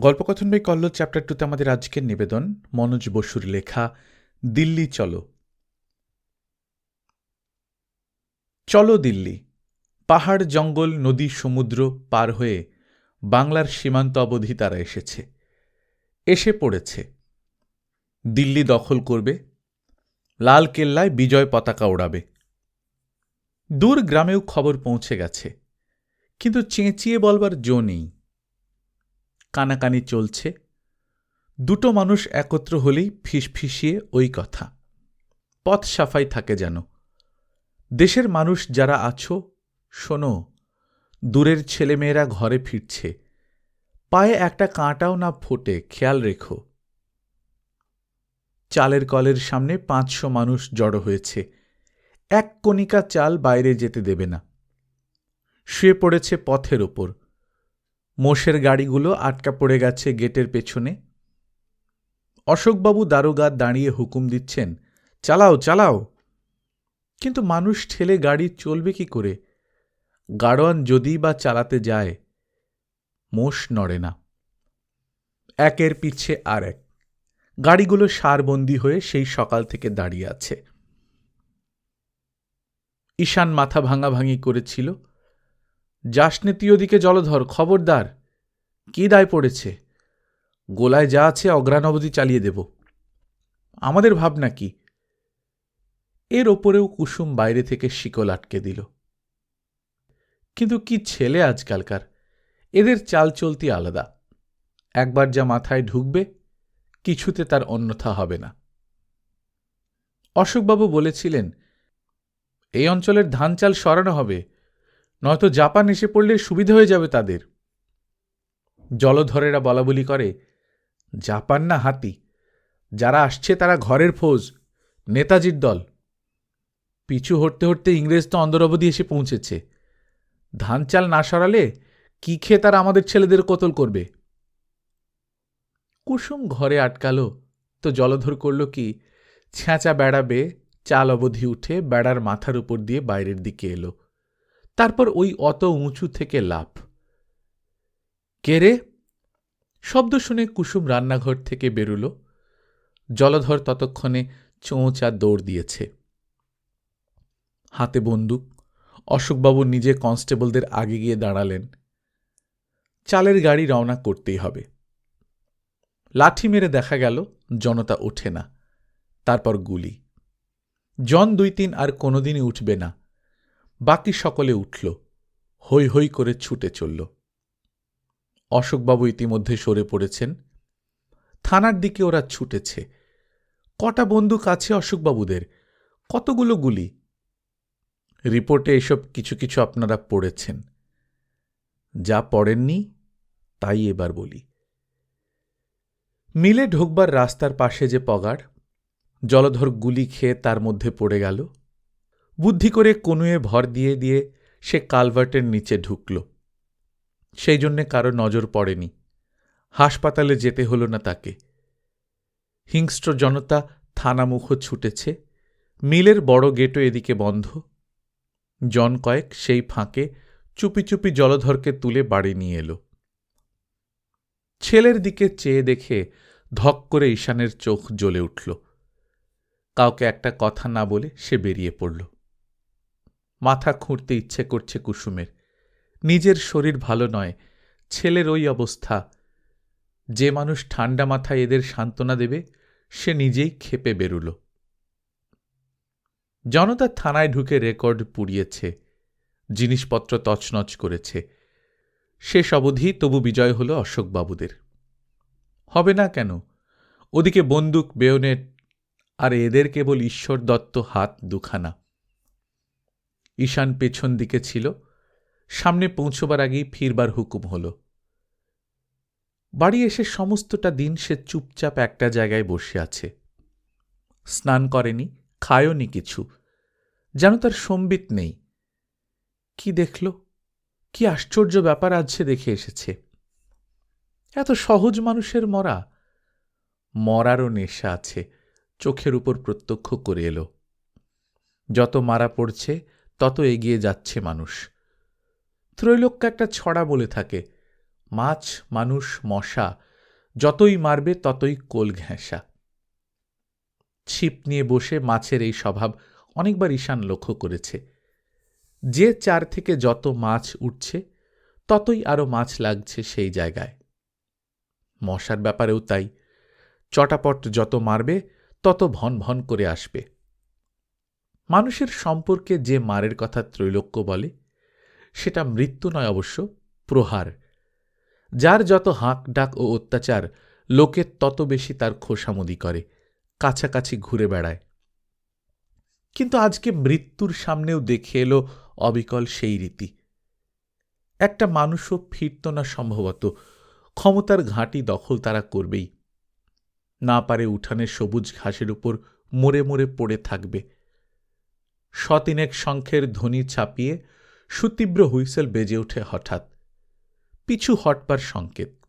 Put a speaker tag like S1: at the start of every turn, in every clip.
S1: গল্পকথন by কল্ল chapter টুতে আমাদের আজকের নিবেদন, মনোজ বসুর লেখা, দিল্লি চলো। চলো দিল্লি, পাহাড়, জঙ্গল, নদী, সমুদ্র পার হয়ে বাংলার সীমান্ত অবধি তারা এসেছে। এসে পড়েছে। দিল্লি দখল করবে, লাল কেল্লায় বিজয় পতাকা ওড়াবে। দূর গ্রামেও খবর পৌঁছে গেছে, কিন্তু চেঁচিয়ে বলবার জো নেই। কানাকানি চলছে। দুটো মানুষ একত্র হলেই ফিসফিসিয়ে ওই কথা। পথ সাফাই থাকে যেন। দেশের মানুষ যারা আছো, শোনো, দূরের ছেলেমেয়েরা ঘরে ফিরছে। পায়ে একটা কাঁটাও না ফোটে, খেয়াল রেখো। চালের কলের সামনে পাঁচশো মানুষ জড়ো হয়েছে। এক কণিকা চাল বাইরে যেতে দেবে না। শুয়ে পড়েছে পথের ওপর। মোষের গাড়িগুলো আটকা পড়ে গেছে গেটের পেছনে। অশোকবাবু দারোগা দাঁড়িয়ে হুকুম দিচ্ছেন, চালাও চালাও। কিন্তু মানুষ ঠেলে গাড়ি চলবে কি করে? গাড়োয়ান যদি বা চালাতে যায়, মোষ নড়ে না। একের পিছে আর এক। গাড়িগুলো সারবন্দি হয়ে সেই সকাল থেকে দাঁড়িয়ে আছে। ঈশান মাথা ভাঙাভাঙি করেছিল। যাসনে তুই ওদিকে জলধর, খবরদার, কি দায় পড়েছে? গোলায় যা আছে অগ্রাণ অবধি চালিয়ে দেব। আমাদের ভাবনা কি? এর ওপরেও কুসুম বাইরে থেকে শিকল আটকে দিল। কিন্তু কি ছেলে আজকালকার? এদের চাল চলতি আলাদা। একবার যা মাথায় ঢুকবে, কিছুতে তার অন্যথা হবে না। অশোকবাবু বলেছিলেন, এই অঞ্চলের ধান চাল সরানো হবে নয়তো জাপান এসে পড়লে সুবিধা হয়ে যাবে তাদের। জলধরেরা বলাবলি করে, জাপান না হাতি। যারা আসছে তারা ঘরের ফৌজ, নেতাজির দল। পিছু হটতে হটতে ইংরেজ তো অন্দর অবধি এসে পৌঁছেছে। ধান চাল না সরালে কি খেয়ে তারা আমাদের ছেলেদের কতল করবে? কুসুম ঘরে আটকালো, তো জলধর করল কি ছ্যাঁচা বেড়াবে, চাল অবধি উঠে বেড়ার মাথার উপর দিয়ে বাইরের দিকে এলো। তারপর ওই অত উঁচু থেকে লাভ কে রে? শব্দ শুনে কুসুম রান্নাঘর থেকে বেরুল। জলধর ততক্ষণে চোঁচা দৌড় দিয়েছে। হাতে বন্দুক। অশোকবাবু নিজে কনস্টেবলদের আগে গিয়ে দাঁড়ালেন। চালের গাড়ি রওনা করতেই হবে। লাঠি মেরে দেখা গেল, জনতা ওঠে না। তারপর গুলি। জন দুই তিন আর কোনোদিনই উঠবে না। বাকি সকলে উঠল, হৈ হৈ করে ছুটে চলল। অশোকবাবু ইতিমধ্যে সরে পড়েছেন। থানার দিকে ওরা ছুটেছে। কটা বন্দুক আছে অশোকবাবুদের? কতগুলো গুলি? রিপোর্টে এসব কিছু কিছু আপনারা পড়েছেন। যা পড়েননি, তাই এবার বলি। মিলে ঢোকবার রাস্তার পাশে যে পগার জলধর গুলি খেয়ে তার মধ্যে পড়ে গেল। বুদ্ধি করে কনুয়ে ভর দিয়ে দিয়ে সে কালভার্টের নিচে ঢুকল। সেই জন্যে কারও নজর পড়েনি। হাসপাতালে যেতে হল না তাকে। হিংস্র জনতা থানামুখ ছুটেছে। মিলের বড় গেটও এদিকে বন্ধ। জন কয়েক সেই ফাঁকে চুপি চুপি জলধরকে তুলে বাড়ি নিয়ে এলো। ছেলের দিকে চেয়ে দেখে ধক করে ঈশানের চোখ জ্বলে উঠল। কাউকে একটা কথা না বলে সে বেরিয়ে পড়ল। মাথা খুঁড়তে ইচ্ছে করছে কুসুমের। নিজের শরীর ভালো নয়, ছেলের ওই অবস্থা। যে মানুষ ঠান্ডা মাথায় এদের সান্ত্বনা দেবে, সে নিজেই খেপে বেরুল। জনতা থানায় ঢুকে রেকর্ড পুড়িয়েছে, জিনিসপত্র তছনছ করেছে। শেষ অবধি তবু বিজয় হল অশোকবাবুদের। হবে না কেন? ওদিকে বন্দুক বেয়নেট আর এদের কেবল ঈশ্বর দত্ত হাত দুখানা। ঈশান পেছন দিকে ছিল। সামনে পৌঁছবার আগেই ফিরবার হুকুম হল। বাড়ি এসে সমস্তটা দিন সে চুপচাপ একটা জায়গায় বসে আছে। স্নান করেনি, খায়নি কিছু। যেন তার সম্বিত নেই। কি দেখল? কি আশ্চর্য ব্যাপার আজ সে দেখে এসেছে। এত সহজ মানুষের মরা। মরারও নেশা আছে, চোখের উপর প্রত্যক্ষ করে এলো। যত মারা পড়ছে তত এগিয়ে যাচ্ছে মানুষ। ত্রৈলোক্য একটা ছড়া বলে থাকে, মাছ, মানুষ, মশা, যতই মারবে ততই কোল ঘেঁষা। ছিপ নিয়ে বসে মাছের এই স্বভাব অনেকবার ঈশান লক্ষ্য করেছে। যে চার থেকে যত মাছ উঠছে, ততই আরও মাছ লাগছে সেই জায়গায়। মশার ব্যাপারেও তাই, চটাপট যত মারবে তত ভন ভন করে আসবে। মানুষের সম্পর্কে যে মারের কথা ত্রৈলোক্য বলে, সেটা মৃত্যু নয় অবশ্য, প্রহার। যার যত হাঁক ডাক ও অত্যাচার, লোকে তত বেশি তার খোসামদি করে, কাছাকাছি ঘুরে বেড়ায়। কিন্তু আজকে মৃত্যুর সামনেও দেখে এলো অবিকল সেই রীতি। একটা মানুষও ফিরত না সম্ভবত, ক্ষমতার ঘাঁটি দখল তারা করবেই। না পারে উঠানের সবুজ ঘাসের উপর মরে মরে পড়ে থাকবে। শতিনেক শঙ্খের ধ্বনি ছাপিয়ে সুতীব্র হুইসেল বেজে ওঠে হঠাৎ। পিছু হটবার সংকেত।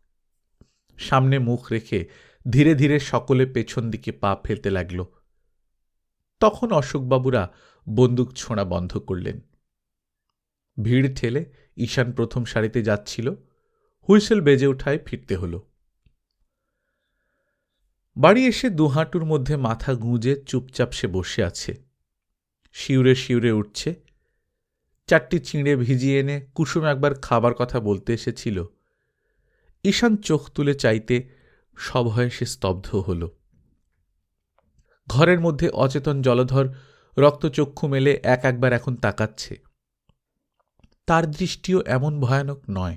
S1: সামনে মুখ রেখে ধীরে ধীরে সকলে পেছন দিকে পা ফেলতে লাগল। তখন অশোকবাবুরা বন্দুক ছোঁড়া বন্ধ করলেন। ভিড় ঠেলে ঈশান প্রথম সারিতে যাচ্ছিল। হুইসেল বেজে ওঠায় ফিরতে হল। বাড়ি এসে দুহাঁটুর মধ্যে মাথা গুঁজে চুপচাপ সে বসে আছে। শিউরে শিউরে উঠছে। চারটি চিঁড়ে ভিজিয়ে এনে কুসুম একবার খাবার কথা বলতে এসেছিল। ঈশান চোখ তুলে চাইতে সভয়ে সে স্তব্ধ হল। ঘরের মধ্যে অচেতন জলধর রক্তচক্ষু মেলে এক একবার এখন তাকাচ্ছে। তার দৃষ্টিও এমন ভয়ানক নয়।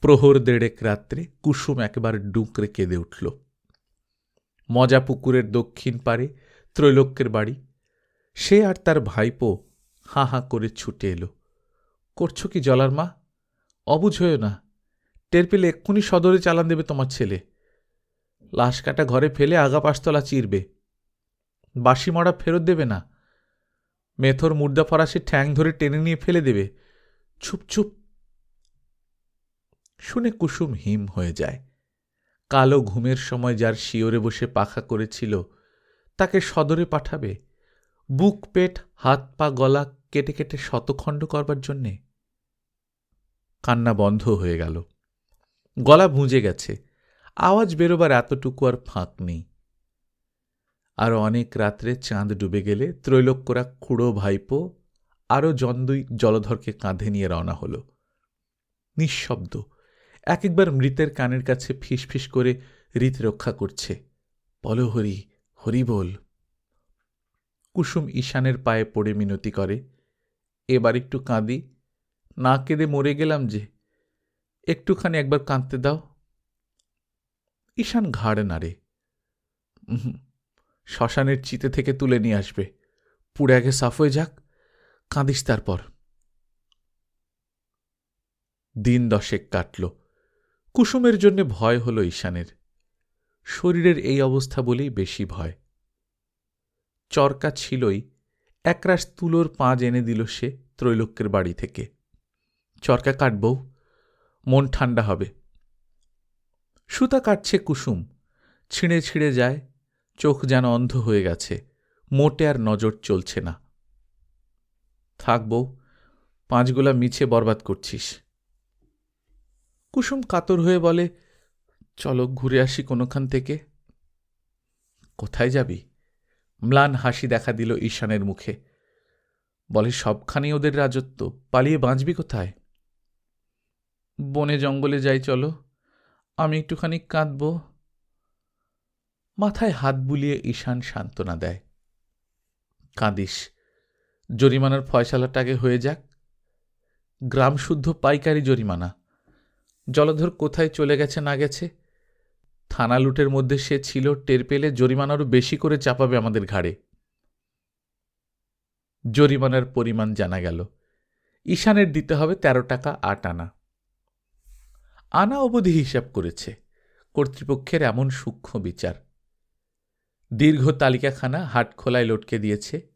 S1: প্রহর দেড়েক রাত্রে কুসুম একবার ডুকরে কেঁদে উঠল। মজা পুকুরের দক্ষিণ পারে ত্রৈলোক্যের বাড়ি সে আর তার ভাইপো হাঁ হাঁ করে ছুটে এলো। করছ কি জলার মা? অবুঝ হয়েও না। টের পেলে এক্ষুনি সদরে চালান দেবে তোমার ছেলে। লাশ কাটা ঘরে ফেলে আগা পাশতলা চিরবে। বাসি মরা ফেরত দেবে না। মেথর মুর্দা ফরাসে ঠ্যাং ধরে টেনে নিয়ে ফেলে দেবে। ছুপ ছুপ শুনে কুসুম হিম হয়ে যায়। কালো ঘুমের সময় যার শিওরে বসে পাখা করেছিল, তাকে সদরে পাঠাবে। বুক, পেট, হাত, পা, গলা কেটে কেটে শতখণ্ড করবার জন্যে কান্না বন্ধ হয়ে গেল। গলা ভুঁজে গেছে। আওয়াজ বেরোবার এতটুকু আর ফাঁক নেই। আর অনেক রাত্রে চাঁদ ডুবে গেলে ত্রৈলোক্যরা খুঁড়ো, ভাইপো আরও জন্দুই জলধরকে কাঁধে নিয়ে রওনা হল। নিঃশব্দ। এক একবার মৃতের কানের কাছে ফিস ফিস করে রীত রক্ষা করছে। বল হরি হরি বল। কুসুম ঈশানের পায়ে পড়ে মিনতি করে, এবার একটু কাঁদি, না কেঁদে মরে গেলাম যে, একটুখানি একবার কাঁদতে দাও। ঈশান ঘাড় নাড়ে শ্মশানের চিতে থেকে তুলে নিয়ে আসবে, পুড়ে আগে সাফ হয়ে যাক, কাঁদিস তারপর। দিন দশেক কাটল, কুসুমের জন্য ভয় হল ঈশানের, শরীরের এই অবস্থা বলেই বেশি ভয়। চরকা ছিলই, একরাশ তুলোর পাঁজ এনে দিল সে ত্রৈলোক্যের বাড়ি থেকে। চরকা কাটবউ মন ঠান্ডা হবে। সুতা কাটছে কুসুম, ছিঁড়ে ছিঁড়ে যায়, চোখ যেন অন্ধ হয়ে গেছে, মোটে আর নজর চলছে না। থাক বউ, পাঁচগোলা মিছে বরবাদ করছিস। কুসুম কাতর হয়ে বলে, চলো ঘুরে আসি কোনোখান থেকে। কোথায় যাবি? ম্লান হাসি দেখা দিল ঈশানের মুখে। বলে, সবখানেই ওদের রাজত্ব। পালিয়ে বাঁচবি কোথায়? বনে জঙ্গলে যাই, চলো। আমি একটুখানি কাঁদব। মাথায় হাত বুলিয়ে ঈশান সান্ত্বনা দেয়। কাঁদিস। জরিমানার ফয়সালাটা আগে হয়ে যাক। গ্রাম শুদ্ধ পাইকারি জরিমানা। জলধর কোথায় চলে গেছে না গেছে থানা লুটের মধ্যে সে ছিল, টের পেলে জরিমানারও বেশি করে চাপাবে আমাদের ঘাড়ে। জরিমানার পরিমাণ জানা গেল। ঈশানের দিতে হবে তেরো টাকা আট আনা। আনা অবধি হিসাব করেছে। কর্তৃপক্ষের এমন সূক্ষ্ম বিচার। দীর্ঘ তালিকাখানা হাট খোলায় লটকে দিয়েছে।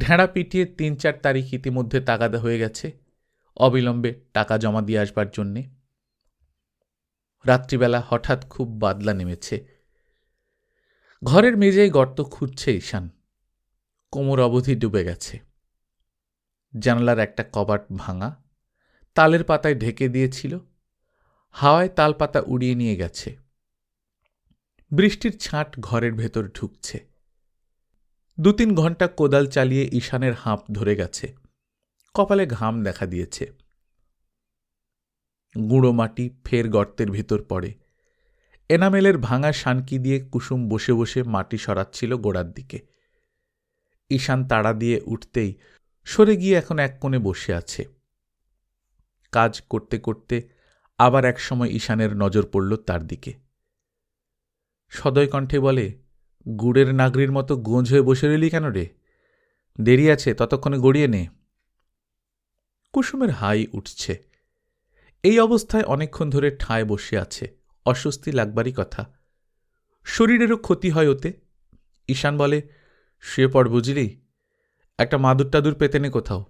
S1: ঢেঁড়া পিটিয়ে তিন চার তারিখ ইতিমধ্যে তাগাদা হয়ে গেছে। অবিলম্বে টাকা জমা দিয়ে আসবার জন্যে। রাত্রিবেলা হঠাৎ খুব বাদলা নেমেছে। ঘরের মেঝেয় গর্ত খুঁজছে ঈশান। কোমর অবধি ডুবে গেছে। জানলার একটা কবাট ভাঙা, তালের পাতায় ঢেকে দিয়েছিল, হাওয়ায় তাল পাতা উড়িয়ে নিয়ে গেছে। বৃষ্টির ছাঁট ঘরের ভেতর ঢুকছে। দু তিন ঘণ্টা কোদাল চালিয়ে ঈশানের হাঁপ ধরে গেছে। কপালে ঘাম দেখা দিয়েছে। গুঁড়ো মাটি ফের গর্তের ভিতর পড়ে। এনামেলের ভাঙা শানকি দিয়ে কুসুম বসে বসে মাটি সরাচ্ছিল গোড়ার দিকে। ঈশান তাড়া দিয়ে উঠতেই সরে গিয়ে এখন এক কোণে বসে আছে। কাজ করতে করতে আবার এক সময় ঈশানের নজর পড়ল তার দিকে। সদয় কণ্ঠে বলে, গুড়ের নাগরির মতো গোঁজ হয়ে বসে রইলি কেন রে? দেরি আছে, ততক্ষণে গড়িয়ে নে। কুসুমের হাই উঠছে। এই অবস্থায় অনেকক্ষণ ধরে ঠায় বসে আছে। অস্বস্তি লাগবারই কথা। শরীরেরও ক্ষতি হয় ওতে। ঈশান বলে শুয়ে পড় বুঝলি, একটা মাদুর টাদুর পেতে নে কোথাও।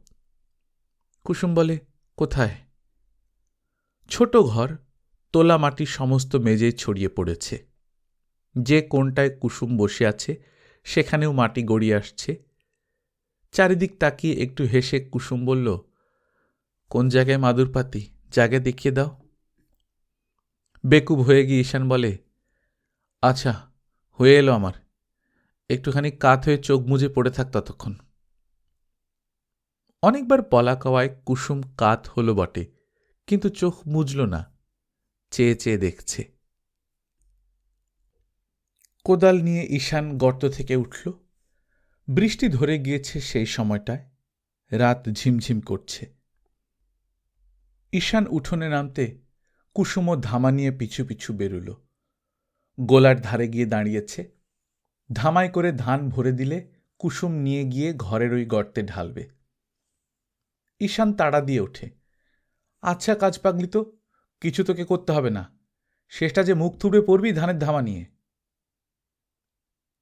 S1: কুসুম বলে, কোথায়? ছোট ঘর, তোলা মাটি সমস্ত মেজেই ছড়িয়ে পড়েছে। যে কোনটায় কুসুম বসে আছে, সেখানেও মাটি গড়িয়ে আসছে। চারিদিক তাকিয়ে একটু হেসে কুসুম বলল, কোন জায়গায় মাদুর পাতি জায়গা দেখিয়ে দাও। বেকুব হয়ে গিয়ে ঈশান বলে আচ্ছা হয়ে এলো আমার। একটুখানি কাত হয়ে চোখ মুজে পড়ে থাক ততক্ষণ। অনেকবার পলা কওয়ায় কুসুম কাত হলো বটে, কিন্তু চোখ মুজল না, চেয়ে চেয়ে দেখছে। কোদাল নিয়ে ঈশান গর্ত থেকে উঠল। বৃষ্টি ধরে গিয়েছে সেই সময়টায়, রাত ঝিমঝিম করছে। ঈশান উঠোনে নামতে কুসুমও ধামা নিয়ে পিছু পিছু বেরুল। গোলার ধারে গিয়ে দাঁড়িয়েছে। ধামাই করে ধান ভরে দিলে কুসুম নিয়ে গিয়ে ঘরের ওই গর্তে ঢালবে। ঈশান তাড়া দিয়ে ওঠে। আচ্ছা কাজ পাগলি তো, কিছু তোকে করতে হবে না। শেষটা যে মুখ থুবড়ে পড়বি ধানের ধামা নিয়ে।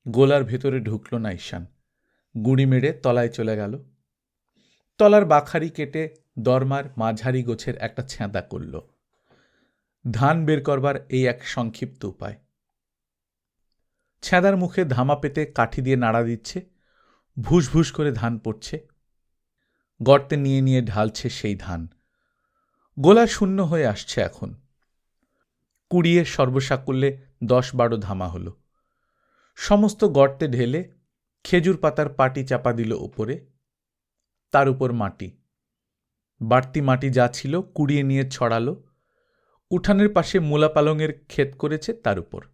S1: গোলার ভেতরে ঢুকল না ঈশান। গুঁড়ি মেরে তলায় চলে গেল। তলার বাখারি কেটে দরমার মাঝারি গোছের একটা ছ্যাঁদা করল। ধান বের করবার এই এক সংক্ষিপ্ত উপায়। ছ্যাঁদার মুখে ধামা পেতে কাঠি দিয়ে নাড়া দিচ্ছে ভুস ভুস করে ধান পড়ছে। গর্তে নিয়ে নিয়ে ঢালছে সেই ধান। গোলা শূন্য হয়ে আসছে এখন। কুড়িয়ে সর্বসাকুল্যে দশ বারো ধামা হল। সমস্ত গর্তে ঢেলে খেজুর পাতার পাটি চাপা দিল ওপরে তার উপর মাটি। বাড়তি মাটি যা ছিল কুড়িয়ে নিয়ে ছড়ালো। উঠানের পাশে মূলা পালংয়ের ক্ষেত করেছে তার উপর।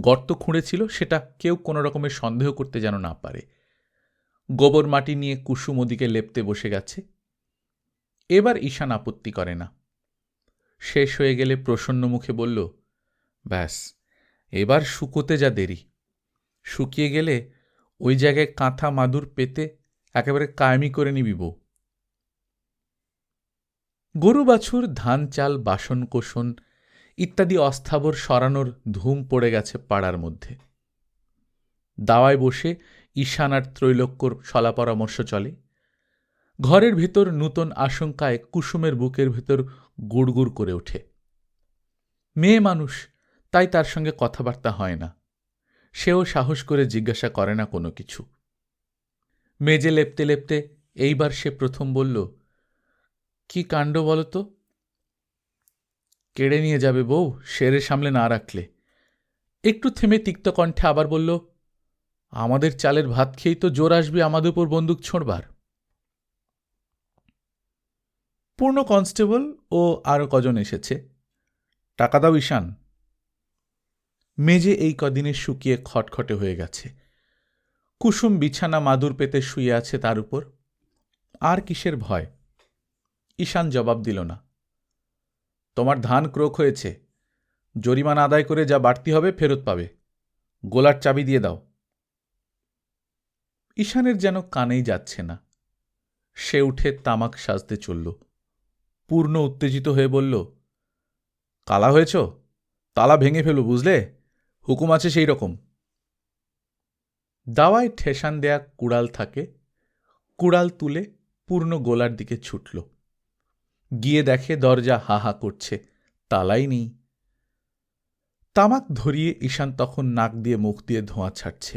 S1: গর্ত খুঁড়েছিল, সেটা কেউ কোনো রকমের সন্দেহ করতে যেন না পারে। গোবর মাটি নিয়ে কুসুম ওদিকে লেপতে বসে গেছে। এবার ঈশান আপত্তি করে না। শেষ হয়ে গেলে প্রসন্ন মুখে বলল, ব্যাস, এবার শুকোতে যা দেরি। শুকিয়ে গেলে ওই জায়গায় কাঁথা মাদুর পেতে একেবারে কায়েমি করে নিবি বউ। গরু বাছুর, ধান চাল, বাসন কোষণ ইত্যাদি অস্থাবর সরানোর ধুম পড়ে গেছে পাড়ার মধ্যে। দাওয়ায় বসে ঈশান আর ত্রৈলোক্যর সলা পরামর্শ চলে। ঘরের ভেতর নূতন আশঙ্কায় কুসুমের বুকের ভেতর গুড়গুড় করে ওঠে। মেয়ে মানুষ, তাই তার সঙ্গে কথাবার্তা হয় না। সেও সাহস করে জিজ্ঞাসা করে না কোনো কিছু। মেজে লেপতে লেপতে এইবার সে প্রথম বলল কি কাণ্ড বলো তো কেড়ে নিয়ে যাবে বউ শেরের সামলে না রাখলে। একটু থেমে তিক্ত কণ্ঠে আবার বলল, আমাদের চালের ভাত খেয়েই তো জোর আসবে আমাদের উপর বন্দুক ছোঁড়বার। পূর্ণ কনস্টেবল ও আরও কজন এসেছে। টাকা দাও ঈশান। মেজে এই কদিনে শুকিয়ে খটখটে হয়ে গেছে। কুসুম বিছানা মাদুর পেতে শুয়ে আছে তার উপর। আর কিসের ভয়? ঈশান জবাব দিল না। তোমার ধান ক্রোক হয়েছে। জরিমানা আদায় করে যা বাড়তি হবে ফেরত পাবে। গোলার চাবি দিয়ে দাও। ঈশানের যেন কানেই যাচ্ছে না। সে উঠে তামাক সাজতে চলল। পূর্ণ উত্তেজিত হয়ে বলল, কালা হয়েছ? তালা ভেঙে ফেলু, বুঝলে? হুকুম আছে সেই রকম। দাওয়ায় ঠেসান দেয়া কুড়াল থাকে। কুড়াল তুলে পূর্ণ গোলার দিকে ছুটল। গিয়ে দেখে দরজা হা হা করছে, তালাই নেই। তামাক ধরিয়ে ঈশান তখন নাক দিয়ে মুখ দিয়ে ধোঁয়া ছাড়ছে।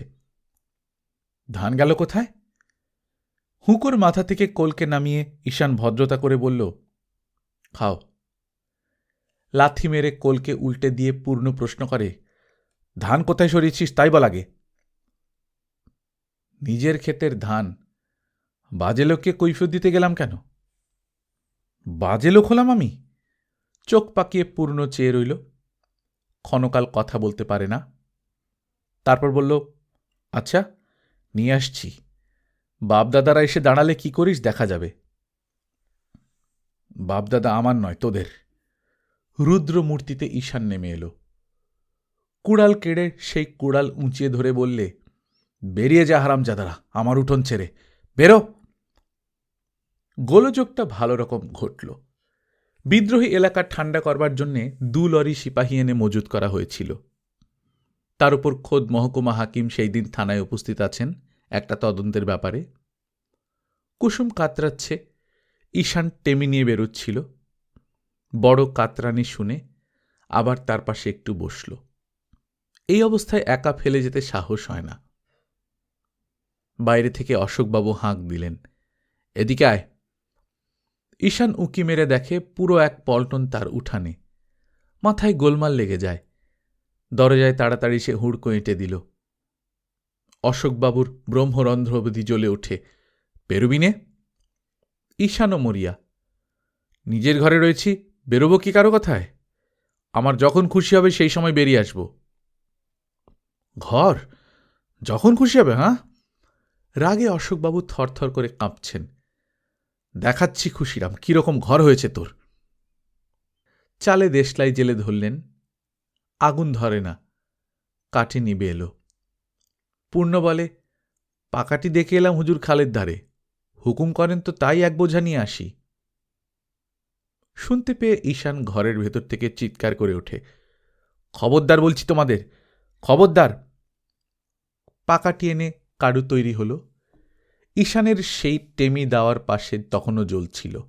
S1: ধান গেল কোথায়? হুঁকোর মাথা থেকে কোলকে নামিয়ে ঈশান ভদ্রতা করে বলল, খাও। লাথি মেরে কোলকে উল্টে দিয়ে পূর্ণ প্রশ্ন করে, ধান কোথায় সরিয়েছিস তাই বলাগে নিজের ক্ষেতের ধান। বাজে লোককে দিতে গেলাম কেন? বাজে লোক হলাম আমি। চোখ পাকিয়ে পূর্ণ চেয়ে রইল। ক্ষণকাল কথা বলতে পারে না। তারপর বলল আচ্ছা নিয়ে আসছি। বাপদাদারা এসে দাঁড়ালে কি করিস দেখা যাবে। বাপদাদা আমার নয়, তোদের। রুদ্র মূর্তিতে ঈশান নেমে এলো। কুড়াল কেড়ে সেই কুড়াল উঁচিয়ে ধরে বললে, বেরিয়ে যা হারাম জাদারা আমার উঠোন ছেড়ে। বেরো! গোলযোগটা ভালো রকম ঘটল। বিদ্রোহী এলাকা ঠান্ডা করবার জন্যে দু লরি সিপাহী এনে মজুত করা হয়েছিল। তার উপর খোদ মহকুমা হাকিম সেই দিন থানায় উপস্থিত আছেন একটা তদন্তের ব্যাপারে। কুসুম কাতরাচ্ছে, ঈশান টেমি নিয়ে বেরোচ্ছিল। বড় কাতরানি শুনে আবার তার পাশে একটু বসল। এই অবস্থায় একা ফেলে যেতে সাহস হয় না। বাইরে থেকে অশোকবাবু হাঁক দিলেন, এদিকে আয়। ঈশান উঁকি মেরে দেখে পুরো এক পল্টন তার উঠানে। মাথায় গোলমাল লেগে যায়। দরজায় তাড়াতাড়ি সে হুড়কো এঁটে দিল। অশোকবাবুর ব্রহ্মরন্ধ্র অবধি জ্বলে ওঠে বেরুবিনে ঈশানও মরিয়া, নিজের ঘরে রয়েছি, বেরোবো কি কারও কথায়? আমার যখন খুশি হবে সেই সময় বেরিয়ে আসব। ঘর? যখন খুশি হবে হ্যাঁ রাগে অশোকবাবু থরথর করে কাঁপছেন। দেখাচ্ছি খুশিরাম, কীরকম ঘর হয়েছে তোর। চালে দেশলাই জেলে ধরলেন, আগুন ধরে না, কাঠে নিবে এলো। পূর্ণ বলে পাকাটি দেখে এলাম হুজুর খালের ধারে হুকুম করেন তো তাই এক বোঝা নিয়ে আসি। শুনতে পেয়ে ঈশান ঘরের ভেতর থেকে চিৎকার করে ওঠে। খবরদার বলছি তোমাদের, খবরদার। পাকাটি এনে কারু তৈরি হল। ঈশানের সেই টেমি দেওয়ার পাশে তখনও জ্বলছিল।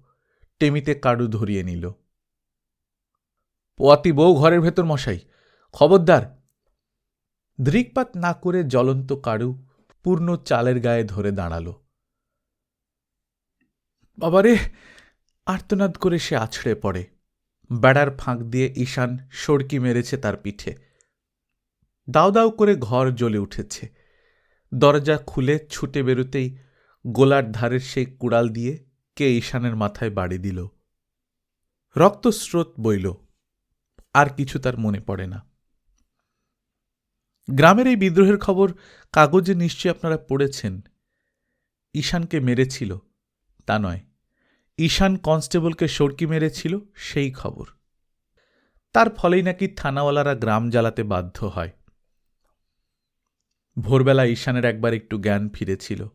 S1: টেমিতে কাড়ু ধরিয়ে নিল। পোয়াতি বউ ঘরের ভেতর মশাই, খবরদার। দৃকপাত না করে জ্বলন্ত কাড়ু পূর্ণ চালের গায়ে ধরে দাঁড়াল। বাবারে, আর্তনাদ করে সে আছড়ে পড়ে। বেড়ার ফাঁক দিয়ে ঈশান সড়কি মেরেছে তার পিঠে। দাও দাও করে ঘর জ্বলে উঠেছে। দরজা খুলে ছুটে বেরোতেই গোলার ধারের সেই কুড়াল দিয়ে কে ঈশানের মাথায় বাড়ি দিল। রক্তস্রোত বইল, আর কিছু তার মনে পড়ে না। গ্রামের এই বিদ্রোহের খবর কাগজে নিশ্চয়ই আপনারা পড়েছেন। ঈশানকে মেরেছিল, তা নয়, ঈশান কনস্টেবলকে সড়কি মেরেছিল সেই খবর। তার ফলেই নাকি থানাওয়ালারা গ্রাম জ্বালাতে বাধ্য হয়। ভোরবেলা ঈশানের একবার একটু জ্ঞান ফিরেছিল।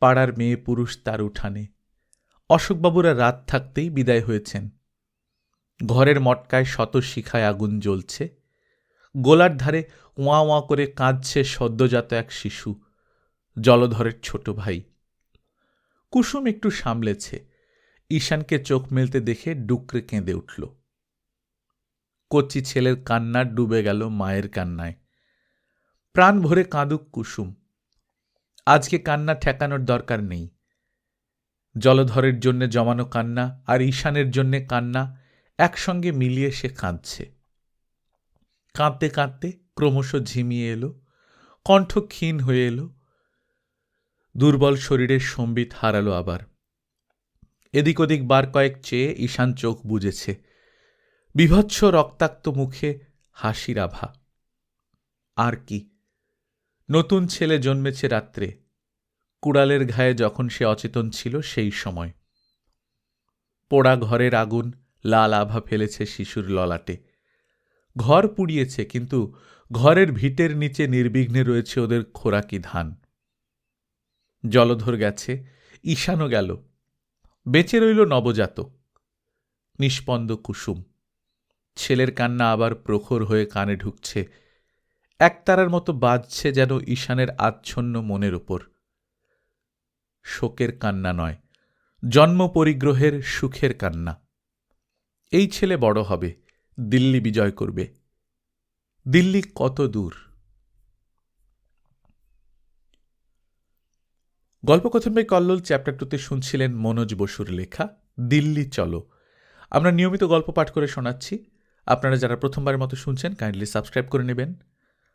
S1: পাড়ার মেয়ে পুরুষ তার উঠানে। অশোকবাবুরা রাত থাকতেই বিদায় হয়েছেন। ঘরের মটকায় শত শিখায় আগুন জ্বলছে। গোলার ধারে ওয়া ওয়া করে কাঁদছে সদ্যজাত এক শিশু, জলধরের ছোট ভাই। কুসুম একটু সামলেছে। ঈশানকে চোখ মেলতে দেখে ডুকরে কেঁদে উঠল। কচি ছেলের কান্না ডুবে গেল মায়ের কান্নায়। প্রাণ ভরে কাঁদুক কুসুম। আজকে কান্না ঠেকানোর দরকার নেই। জলধরের জন্যে জমানো কান্না আর ঈশানের জন্যে কান্না একসঙ্গে মিলিয়ে সে কাঁদছে। কাঁদতে কাঁদতে ক্রমশ ঝিমিয়ে এলো, কণ্ঠ ক্ষীণ হয়ে এলো। দুর্বল শরীরের সম্বিত হারালো আবার। এদিক ওদিক বার কয়েক চেয়ে ঈশান চোখ বুঝেছে বিভৎস রক্তাক্ত মুখে হাসির আভা। আর কি? নতুন ছেলে জন্মেছে রাত্রে। কুড়ালের ঘায়ে যখন সে অচেতন ছিল সেই সময়। পোড়া ঘরের আগুন, লাল আভা ফেলেছে শিশুর ললাটে। ঘর পুড়িয়েছে, কিন্তু ঘরের ভিটের নিচে নির্বিঘ্নে রয়েছে ওদের খোরাকি ধান। জলধর গেছে, ঈশানও গেল। বেঁচে রইল নবজাতক, নিষ্পন্দ কুসুম। ছেলের কান্না আবার প্রখর হয়ে কানে ঢুকছে একতারার মতো বাজছে যেন ঈশানের আচ্ছন্ন মনের উপর। শোকের কান্না নয়, জন্ম পরিগ্রহের সুখের কান্না। এই ছেলে বড় হবে, দিল্লি বিজয় করবে। দিল্লি কত দূর। গল্পকথন বাই কল্লোল চ্যাপ্টার টুতে শুনছিলেন মনোজ বসুর লেখা, দিল্লি চলো। আমরা নিয়মিত গল্প পাঠ করে শোনাচ্ছি। আপনারা যারা প্রথমবারের মতো শুনছেন, কাইন্ডলি সাবস্ক্রাইব করে নেবেন।